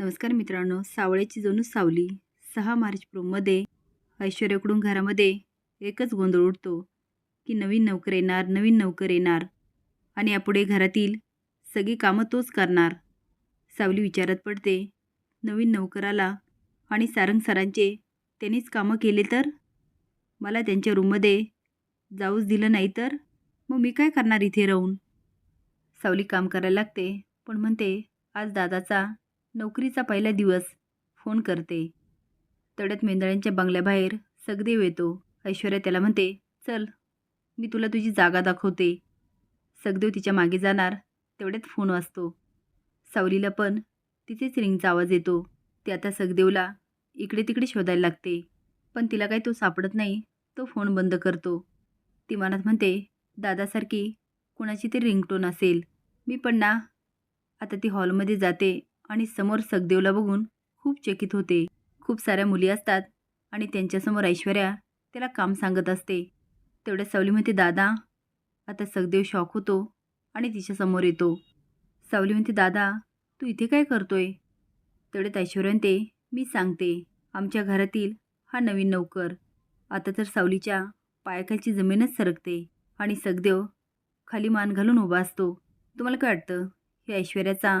नमस्कार मित्रांनो सावळ्याची जणू सावली. सहा मार्च प्रोमध्ये ऐश्वर्याकडून घरामध्ये एकच गोंधळ उडतो की नवीन नोकर येणार नवीन नोकर येणार आणि यापुढे घरातील सगळी कामं तोच करणार. सावली विचारात पडते नवीन नोकराला आणि सारंग सरांचे त्यांनीच कामं केले तर? मला त्यांच्या रूममध्ये जाऊच दिलं नाही तर? मग मी काय करणार इथे राहून? सावली काम करायला लागते पण म्हणते आज दादाचा नोकरीचा पहिला दिवस. फोन करते. तड्यात मेंदळ्यांच्या बंगल्याबाहेर सगदेव येतो. ऐश्वर्या त्याला म्हणते चल मी तुला तुझी जागा दाखवते. सगदेव तिच्यामागे जाणार तेवढ्यात फोन वाजतो. सावलीला पण तिथेच रिंगचा आवाज येतो. ती आता सगदेवला इकडे तिकडे शोधायला लागते. पण तिला काही तो सापडत नाही तो फोन बंद करतो. ती मनात म्हणते दादासारखी कुणाची तरी रिंगटोन असेल. मी पण ना आता ती हॉलमध्ये जाते. आणि समोर सगदेवला बघून खूप चकित होते. खूप साऱ्या मुली असतात आणि त्यांच्यासमोर ऐश्वर्या त्याला काम सांगत असते. तेवढ्या सावली म्हणते दादा आता सगदेव शॉक होतो आणि तिच्यासमोर येतो. सावली म्हणते दादा तू इथे काय करतोय? तेवढ्यात ऐश्वर्या म्हणते मी सांगते आमच्या घरातील हा नवीन नौकर. आता तर सावलीच्या पायाखालची जमीनच सरकते आणि सगदेव खाली मान घालून उभा असतो. तुम्हाला काय वाटतं? हे ऐश्वर्याचा